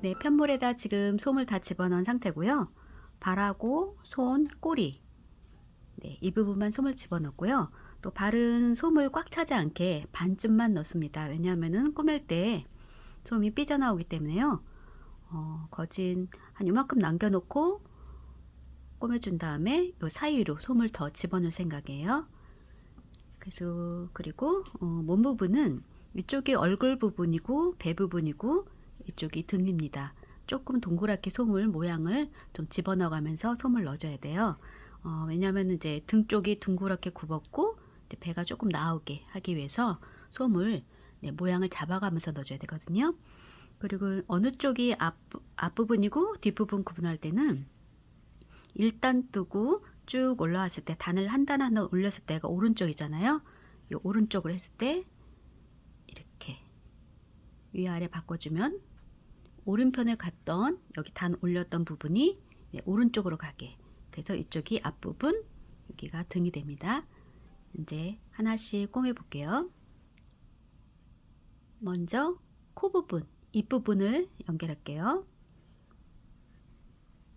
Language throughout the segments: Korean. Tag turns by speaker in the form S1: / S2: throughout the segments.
S1: 네, 편물에다 지금 솜을 다 집어넣은 상태고요. 발하고 손, 꼬리. 네, 이 부분만 솜을 집어넣고요. 또 발은 솜을 꽉 차지 않게 반쯤만 넣습니다. 왜냐하면은 꾸밀 때 솜이 삐져나오기 때문에요. 어, 거진 한 요만큼 남겨놓고 꾸며준 다음에 요 사이로 솜을 더 집어넣을 생각이에요. 그래서 그리고 어, 몸 부분은 이쪽이 얼굴 부분이고 배 부분이고 이쪽이 등입니다. 조금 동그랗게 솜을 모양을 좀 집어넣어가면서 솜을 넣어줘야 돼요. 어, 왜냐하면 이제 등 쪽이 둥그렇게 굽었고 배가 조금 나오게 하기 위해서 솜을 네, 모양을 잡아가면서 넣어줘야 되거든요. 그리고 어느 쪽이 앞, 앞부분이고 뒷부분 구분할 때는 일단 뜨고 쭉 올라왔을 때 단을 한 단 하나 올렸을 때가 오른쪽이잖아요. 이 오른쪽으로 했을 때 이렇게 위아래 바꿔주면 오른편에 갔던 여기 단 올렸던 부분이 네, 오른쪽으로 가게 그래서 이쪽이 앞부분 여기가 등이 됩니다. 이제 하나씩 꼬매 볼게요. 먼저 코 부분, 입 부분을 연결할게요.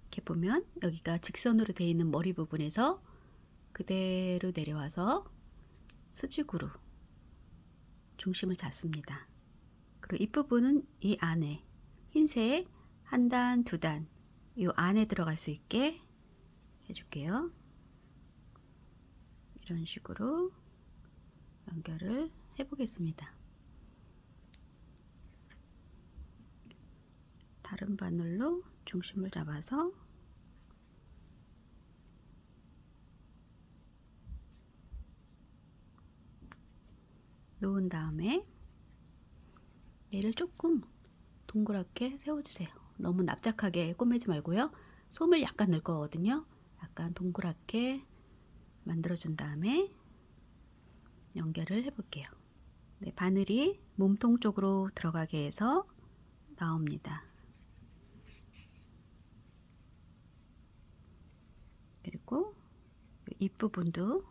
S1: 이렇게 보면 여기가 직선으로 되어 있는 머리 부분에서 그대로 내려와서 수직으로 중심을 잡습니다. 그리고 입 부분은 이 안에 흰색 한 단, 두 단, 이 안에 들어갈 수 있게 해줄게요. 이런 식으로 연결을 해보겠습니다. 다른 바늘로 중심을 잡아서 놓은 다음에 얘를 조금 동그랗게 세워주세요. 너무 납작하게 꼬매지 말고요. 솜을 약간 넣을 거거든요. 약간 동그랗게 만들어준 다음에 연결을 해볼게요. 네, 바늘이 몸통 쪽으로 들어가게 해서 나옵니다. 그리고 입 부분도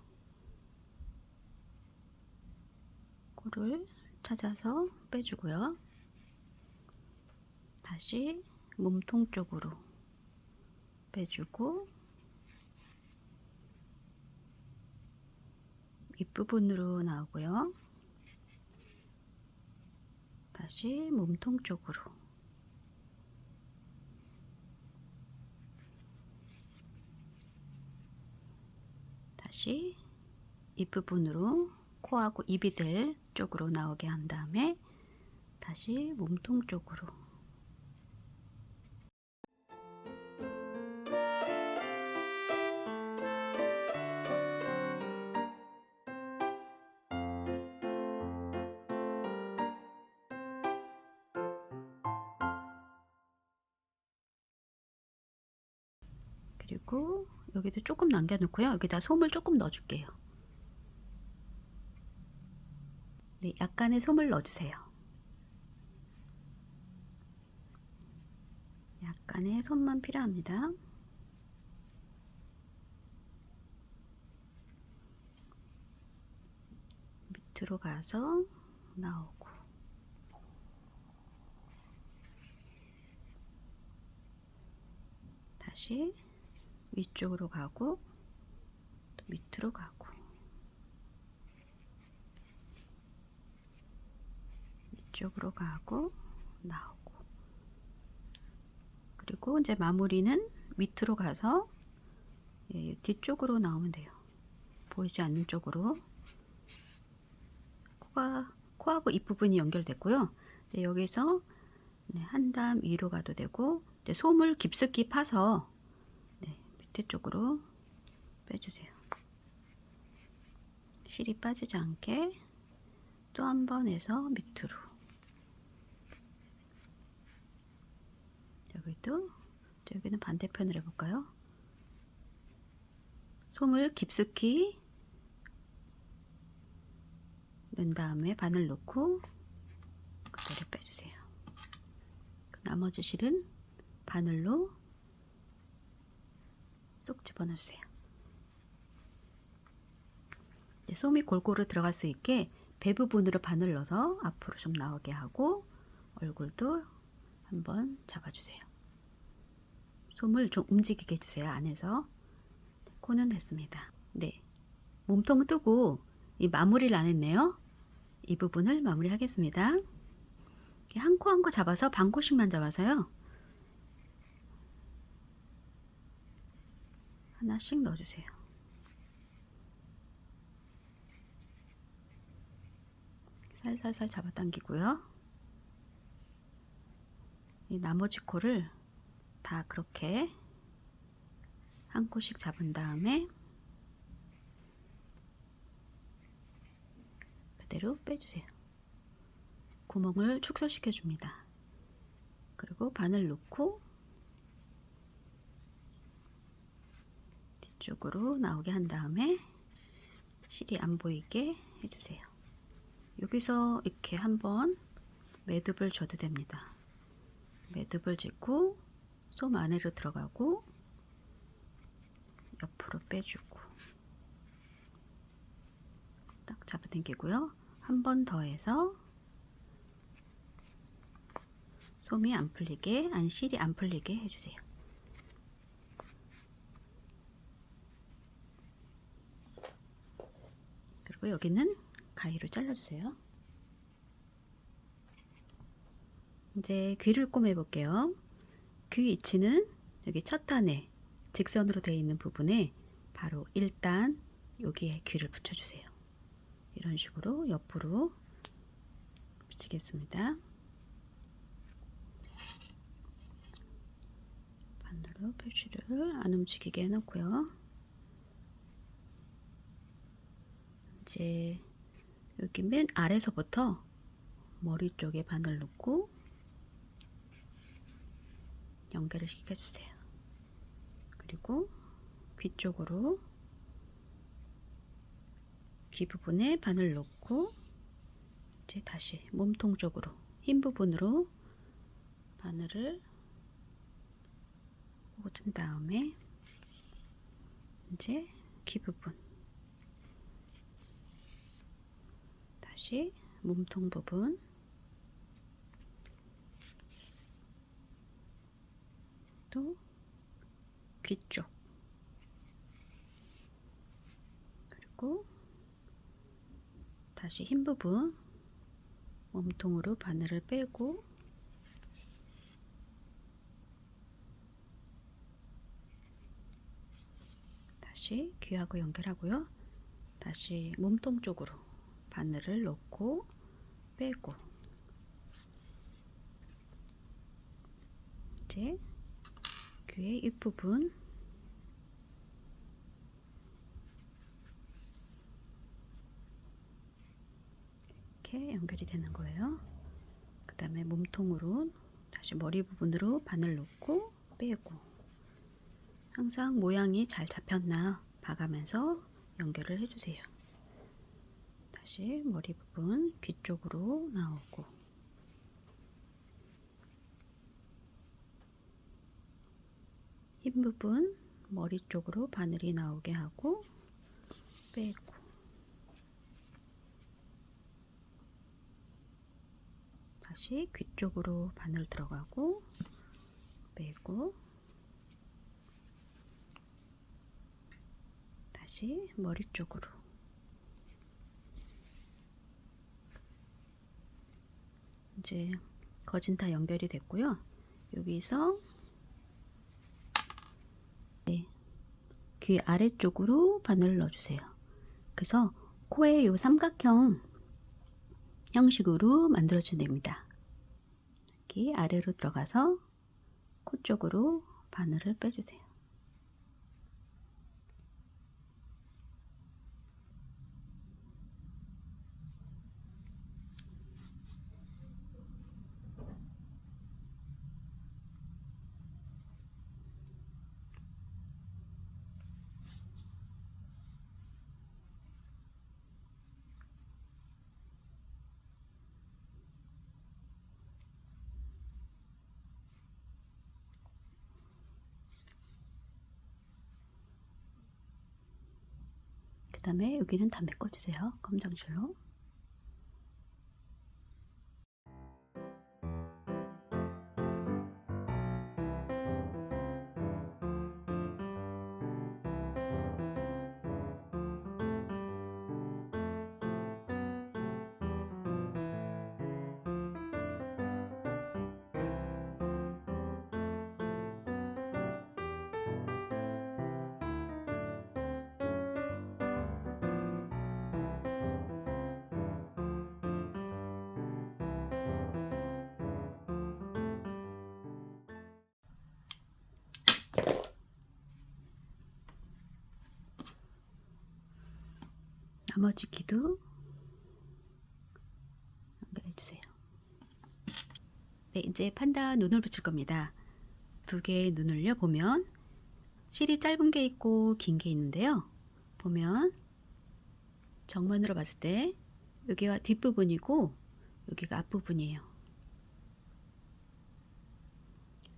S1: 코를 찾아서 빼주고요. 다시 몸통 쪽으로 빼주고 윗부분으로 나오고요. 다시 몸통 쪽으로 다시 입부분으로 코하고 입이 될 쪽으로 나오게 한 다음에 다시 몸통 쪽으로 그리고 여기도 조금 남겨놓고요. 여기다 솜을 조금 넣어줄게요. 네, 약간의 솜을 넣어주세요. 약간의 솜만 필요합니다. 밑으로 가서 나오고 다시 위쪽으로 가고 또 밑으로 가고 위쪽으로 가고 나오고 그리고 이제 마무리는 밑으로 가서 예, 뒤쪽으로 나오면 돼요. 보이지 않는 쪽으로 코가 코하고 입 부분이 연결됐고요. 이제 여기서 네, 한단 위로 가도 되고 이제 솜을 깊숙이 파서 네, 밑에 쪽으로 빼주세요. 실이 빠지지 않게 또 한 번 해서 밑으로 여기도 여기는 반대편을 해볼까요? 솜을 깊숙이 넣은 다음에 바늘 넣고 그대로 빼주세요. 나머지 실은 바늘로 쏙 집어넣으세요. 솜이 골고루 들어갈 수 있게 배 부분으로 바늘 넣어서 앞으로 좀 나오게 하고 얼굴도 한번 잡아주세요. 솜을 좀 움직이게 해주세요. 안에서 코는 됐습니다. 네, 몸통 뜨고 이 마무리를 안 했네요. 이 부분을 마무리하겠습니다. 한 코 한 코 잡아서 반 코씩만 잡아서요. 하나씩 넣어주세요. 살살살 잡아당기고요. 이 나머지 코를 다 그렇게 한 코씩 잡은 다음에 그대로 빼주세요. 구멍을 축소시켜 줍니다. 그리고 바늘 놓고 쪽으로 나오게 한 다음에 실이 안 보이게 해주세요. 여기서 이렇게 한번 매듭을 줘도 됩니다. 매듭을 짓고 솜 안으로 들어가고 옆으로 빼주고 딱 잡아당기고요. 한 번 더 해서 솜이 안 풀리게 안 실이 안 풀리게 해주세요. 그리고 여기는 가위로 잘라주세요. 이제 귀를 꼬매 볼게요. 귀 위치는 여기 첫 단에 직선으로 되어 있는 부분에 바로 1단 여기에 귀를 붙여주세요. 이런 식으로 옆으로 붙이겠습니다. 반대로 표시를 안 움직이게 해놓고요. 이제 여기 맨 아래서부터 머리 쪽에 바늘 넣고 연결을 시켜주세요. 그리고 귀 쪽으로 귀 부분에 바늘 넣고 이제 다시 몸통 쪽으로 흰 부분으로 바늘을 꽂은 다음에 이제 귀 부분 다시 몸통 부분. 또 귀 쪽. 그리고 다시 흰 부분 몸통으로 바늘을 빼고 다시 귀하고 연결하고요. 다시 몸통 쪽으로 바늘을 넣고 빼고 이제 귀의 윗부분 이렇게 연결이 되는 거예요. 그 다음에 몸통으로 다시 머리 부분으로 바늘 넣고 빼고 항상 모양이 잘 잡혔나 봐가면서 연결을 해주세요. 다시 머리 부분 귀 쪽으로 나오고. 흰 부분 머리 쪽으로 바늘이 나오게 하고 빼고. 다시 귀 쪽으로 바늘 들어가고 빼고. 다시 머리 쪽으로 이제 거진 다 연결이 됐고요. 여기서 네, 귀 아래쪽으로 바늘을 넣어주세요. 그래서 코에 요 삼각형 형식으로 만들어주면 됩니다. 여기 아래로 들어가서 코 쪽으로 바늘을 빼주세요. 그 다음에 여기는 다 메꿔주세요. 검정줄로. 나머지 귀도 연결해 주세요. 네, 이제 판다 눈을 붙일 겁니다. 두 개의 눈을요 보면 실이 짧은 게 있고 긴 게 있는데요. 보면 정면으로 봤을 때 여기가 뒷부분이고 여기가 앞부분이에요.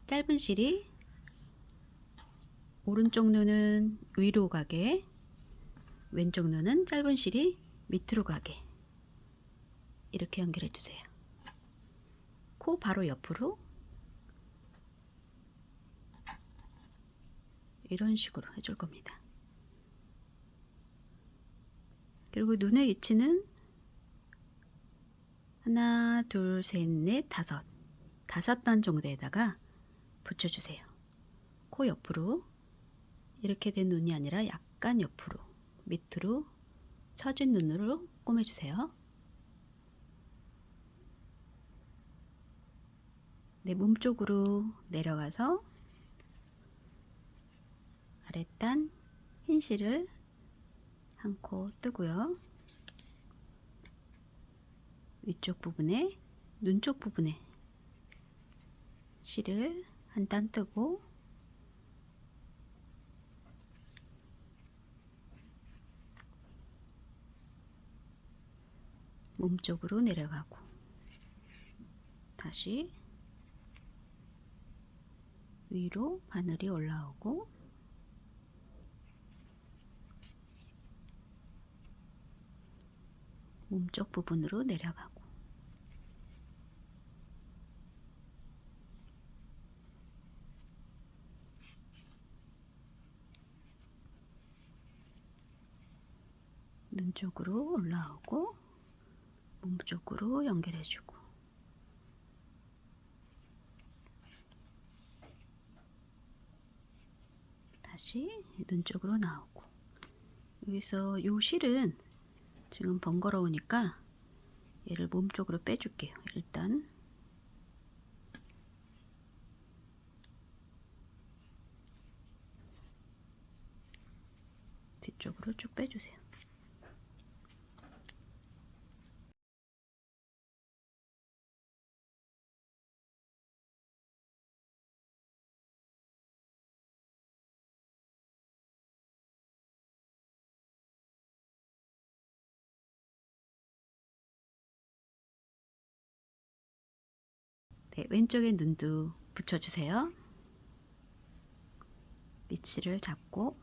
S1: 짧은 실이 오른쪽 눈은 위로 가게 왼쪽 눈은 짧은 실이 밑으로 가게 이렇게 연결해 주세요. 코 바로 옆으로 이런 식으로 해줄 겁니다. 그리고 눈의 위치는 하나, 둘, 셋, 넷, 다섯 다섯 단 정도에다가 붙여주세요. 코 옆으로 이렇게 된 눈이 아니라 약간 옆으로 밑으로 처진 눈으로 꼬매주세요. 네, 몸쪽으로 내려가서 아랫단 흰 실을 한 코 뜨고요. 위쪽 부분에 눈 쪽 부분에 실을 한 단 뜨고 몸쪽으로 내려가고. 다시. 위로 바늘이 올라오고. 몸쪽 부분으로 내려가고. 눈 쪽으로 올라오고 몸 쪽으로 연결해주고 다시 눈 쪽으로 나오고 여기서 요 실은 지금 번거로우니까 얘를 몸 쪽으로 빼줄게요. 일단 뒤쪽으로 쭉 빼주세요. 네, 왼쪽에 눈도 붙여주세요. 위치를 잡고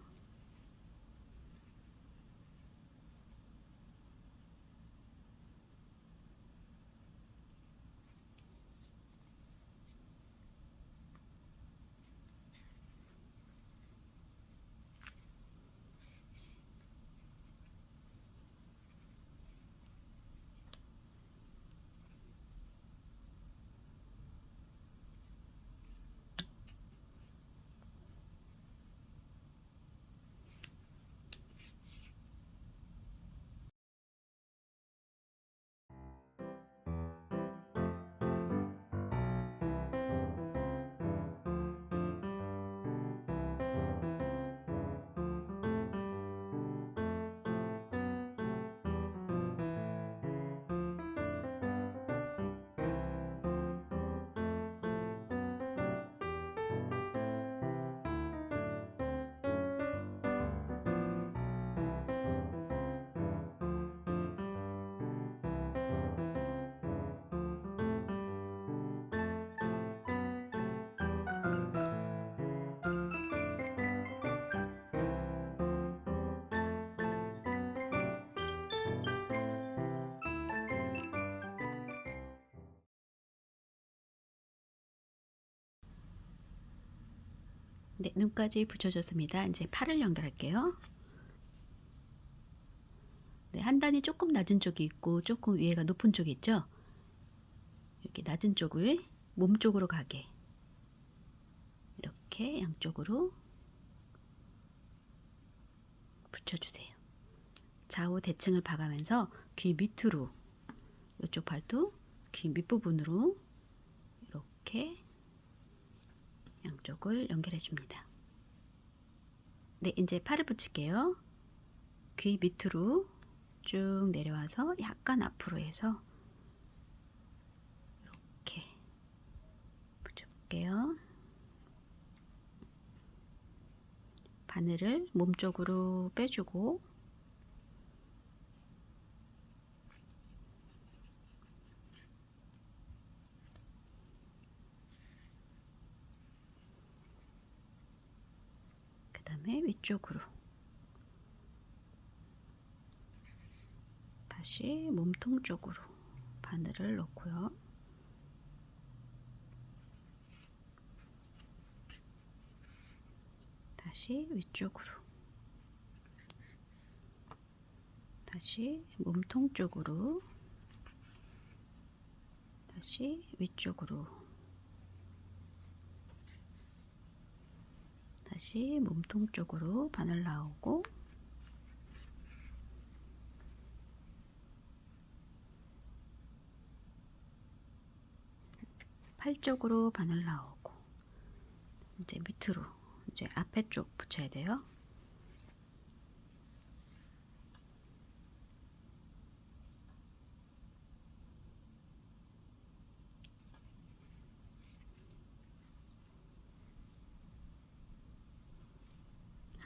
S1: 네, 눈까지 붙여줬습니다. 이제 팔을 연결할게요. 네, 한 단이 조금 낮은 쪽이 있고 조금 위에가 높은 쪽이 있죠. 여기 낮은 쪽을 몸 쪽으로 가게 이렇게 양쪽으로 붙여주세요. 좌우 대칭을 봐가면서 귀 밑으로 이쪽 발도 귀 밑부분으로 이렇게 양쪽을 연결해 줍니다. 네, 이제 팔을 붙일게요. 귀 밑으로 쭉 내려와서 약간 앞으로 해서 이렇게 붙여볼게요. 바늘을 몸쪽으로 빼주고 그 다음에 위쪽으로. 다시 몸통 쪽으로 바늘을 넣고요. 다시 위쪽으로. 다시 몸통 쪽으로. 다시 위쪽으로 다시 몸통 쪽으로 바늘 나오고 팔 쪽으로 바늘 나오고 이제 밑으로 이제 앞에 쪽 붙여야 돼요.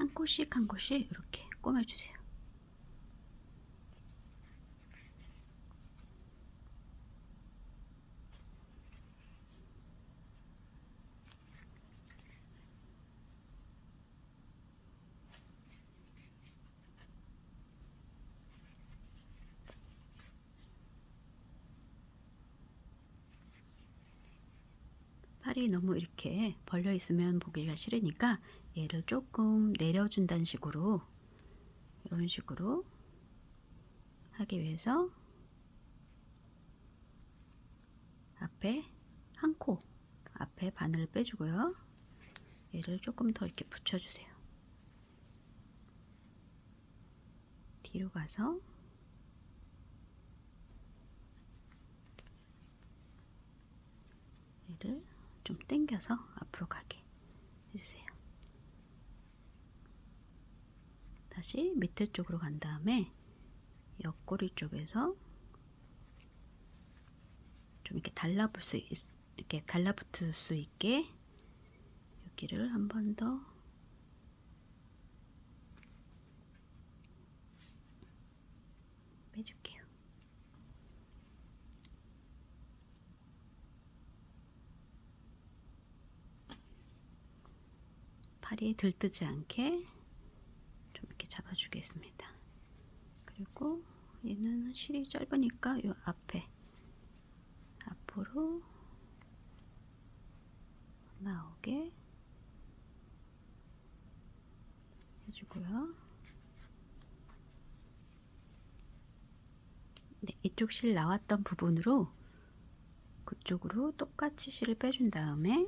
S1: 한 코씩 한 코씩 이렇게 꼬매주세요. 팔이 너무 이렇게 벌려 있으면 보기가 싫으니까 얘를 조금 내려준다는 식으로 이런 식으로 하기 위해서 앞에 한 코 앞에 바늘을 빼주고요. 얘를 조금 더 이렇게 붙여주세요. 뒤로 가서 얘를 좀 당겨서 앞으로 가게 해주세요. 다시 밑에 쪽으로 간 다음에 옆구리 쪽에서 좀 이렇게 달라붙을 수 있, 이렇게 달라붙을 수 있게 여기를 한 번 더 빼줄게요. 팔이 들뜨지 않게 좀 이렇게 잡아주겠습니다. 그리고 얘는 실이 짧으니까 이 앞에 앞으로 나오게 해주고요. 네, 이쪽 실 나왔던 부분으로 그쪽으로 똑같이 실을 빼준 다음에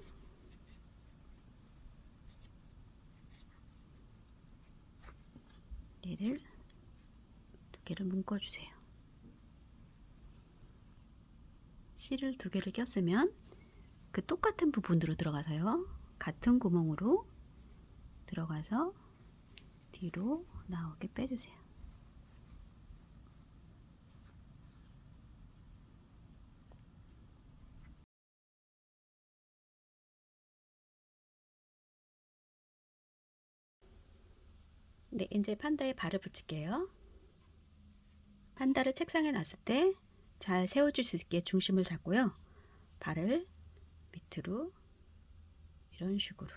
S1: 얘를 두 개를 묶어주세요. 실을 두 개를 꼈으면 그 똑같은 부분으로 들어가서요. 같은 구멍으로 들어가서 뒤로 나오게 빼주세요. 네, 이제 판다에 발을 붙일게요. 판다를 책상에 놨을 때 잘 세워줄 수 있게 중심을 잡고요. 발을 밑으로 이런 식으로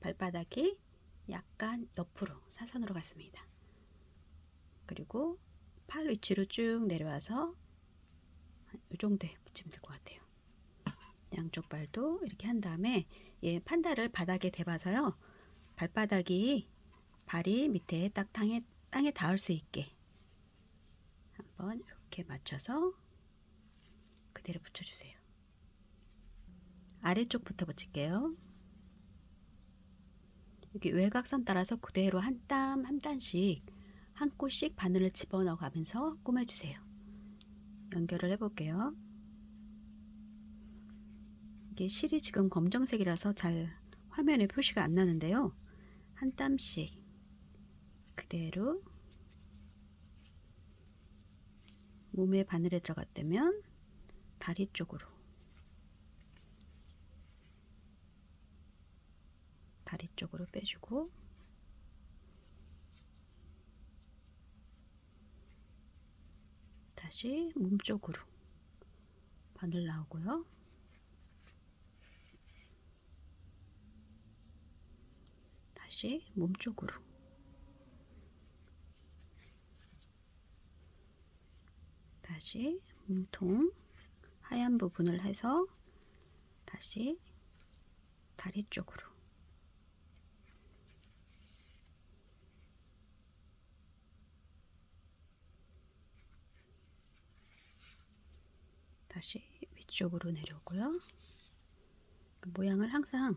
S1: 발바닥이 약간 옆으로 사선으로 갔습니다. 그리고 팔 위치로 쭉 내려와서 이 정도에 붙이면 될 것 같아요. 양쪽 발도 이렇게 한 다음에 얘 판다를 바닥에 대봐서요. 발바닥이 발이 밑에 딱 땅에, 땅에 닿을 수 있게 한번 이렇게 맞춰서 그대로 붙여주세요. 아래쪽부터 붙일게요. 여기 외곽선 따라서 그대로 한 땀 한 땀씩 한 꼬씩 바늘을 집어넣어 가면서 꼬매주세요. 연결을 해볼게요. 이게 실이 지금 검정색이라서 잘 화면에 표시가 안 나는데요. 한 땀씩 그대로 몸의 바늘에 들어갔다면 다리 쪽으로 다리 쪽으로 빼주고 다시 몸 쪽으로 바늘 나오고요. 다시 몸 쪽으로 다시 몸통 하얀 부분을 해서 다시 다리 쪽으로 다시 위쪽으로 내려오고요. 그 모양을 항상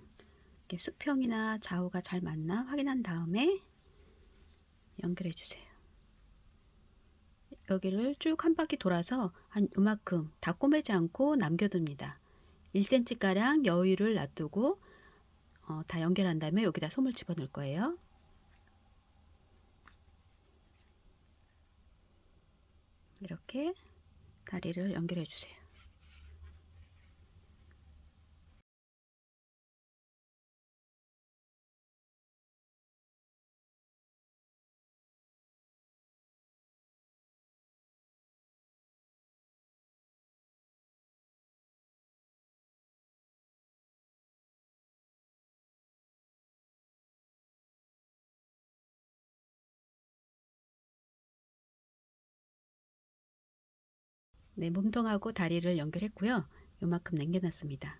S1: 수평이나 좌우가 잘 맞나 확인한 다음에 연결해 주세요. 여기를 쭉 한 바퀴 돌아서 한 요만큼 다 꼬매지 않고 남겨둡니다. 1cm가량 여유를 놔두고 어, 다 연결한 다음에 여기다 솜을 집어넣을 거예요. 이렇게 다리를 연결해 주세요. 네, 몸통하고 다리를 연결했고요. 요만큼 남겨놨습니다.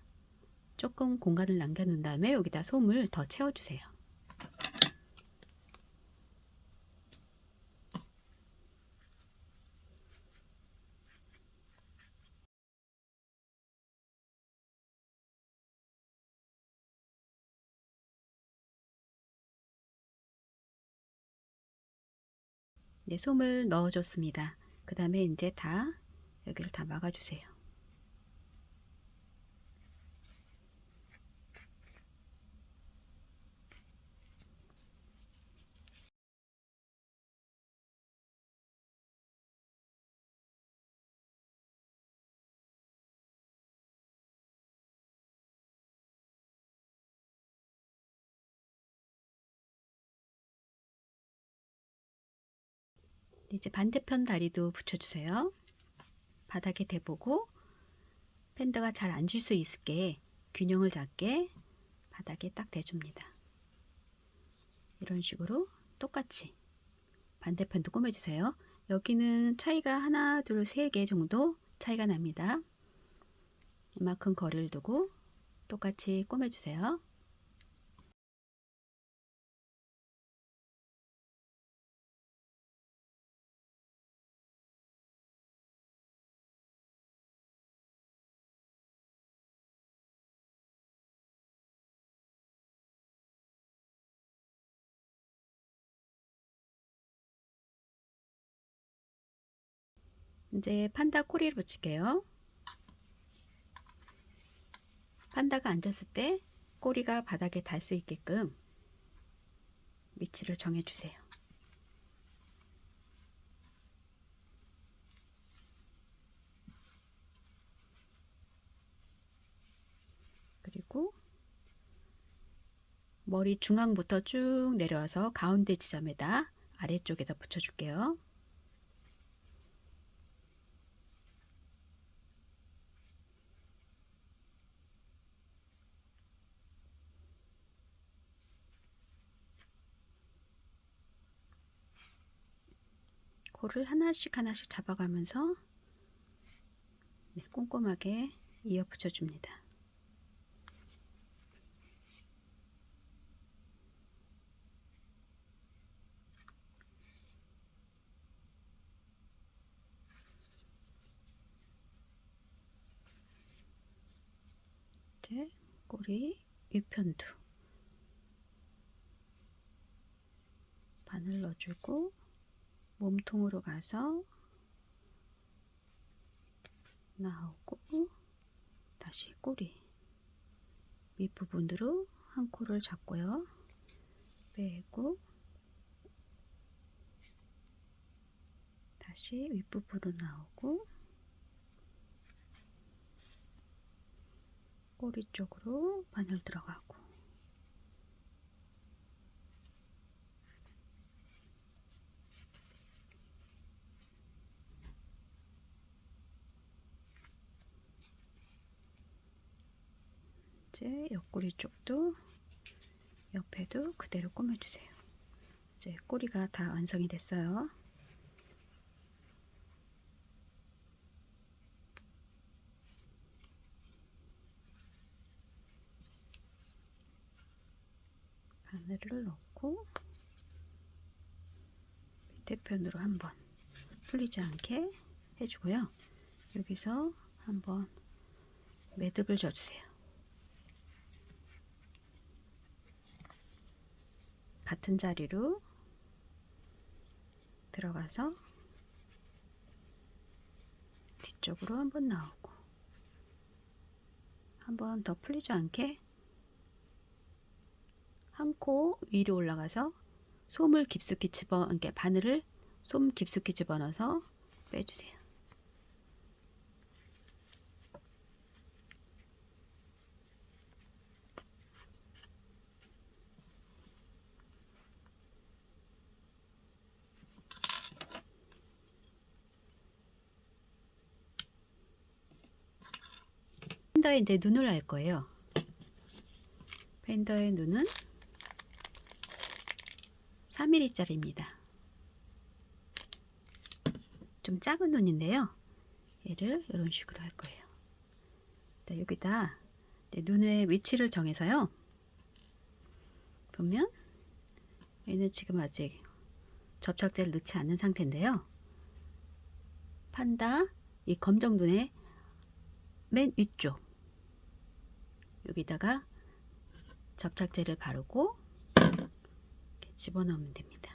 S1: 조금 공간을 남겨놓은 다음에 여기다 솜을 더 채워주세요. 네, 솜을 넣어줬습니다. 그 다음에 이제 다 여기를 다 막아주세요. 이제 반대편 다리도 붙여주세요. 바닥에 대보고 팬더가 잘 앉을 수 있게 균형을 잡게 바닥에 딱 대줍니다. 이런 식으로 똑같이 반대편도 꼬매주세요. 여기는 차이가 하나, 둘, 세 개 정도 차이가 납니다. 이만큼 거리를 두고 똑같이 꼬매주세요. 이제 판다 꼬리를 붙일게요. 판다가 앉았을 때 꼬리가 바닥에 닿을 수 있게끔 위치를 정해주세요. 그리고 머리 중앙부터 쭉 내려와서 가운데 지점에다 아래쪽에다 붙여줄게요. 코를 하나씩 하나씩 잡아가면서 네, 꼼꼼하게 이어 붙여줍니다. 이제 꼬리 위편도 바늘 넣어주고 몸통으로 가서 나오고 다시 꼬리 윗부분으로 한 코를 잡고요. 빼고 다시 윗부분으로 나오고 꼬리 쪽으로 바늘 들어가고 이제 옆구리 쪽도 옆에도 그대로 꾸며주세요. 이제 꼬리가 다 완성이 됐어요. 바늘을 넣고 밑에 편으로 한번 풀리지 않게 해주고요. 여기서 한번 매듭을 져주세요. 같은 자리로 들어가서 뒤쪽으로 한번 나오고 한번 더 풀리지 않게 한 코 위로 올라가서 솜을 깊숙이 집어 이렇게 바늘을 솜 깊숙이 집어넣어서 빼주세요. 팬더에 이제 눈을 할 거예요. 팬더의 눈은 3mm짜리입니다. 좀 작은 눈인데요. 얘를 이런 식으로 할 거예요. 자, 여기다 눈의 위치를 정해서요. 보면 얘는 지금 아직 접착제를 넣지 않는 상태인데요. 판다 이 검정 눈의 맨 위쪽 여기다가 접착제를 바르고 집어넣으면 됩니다.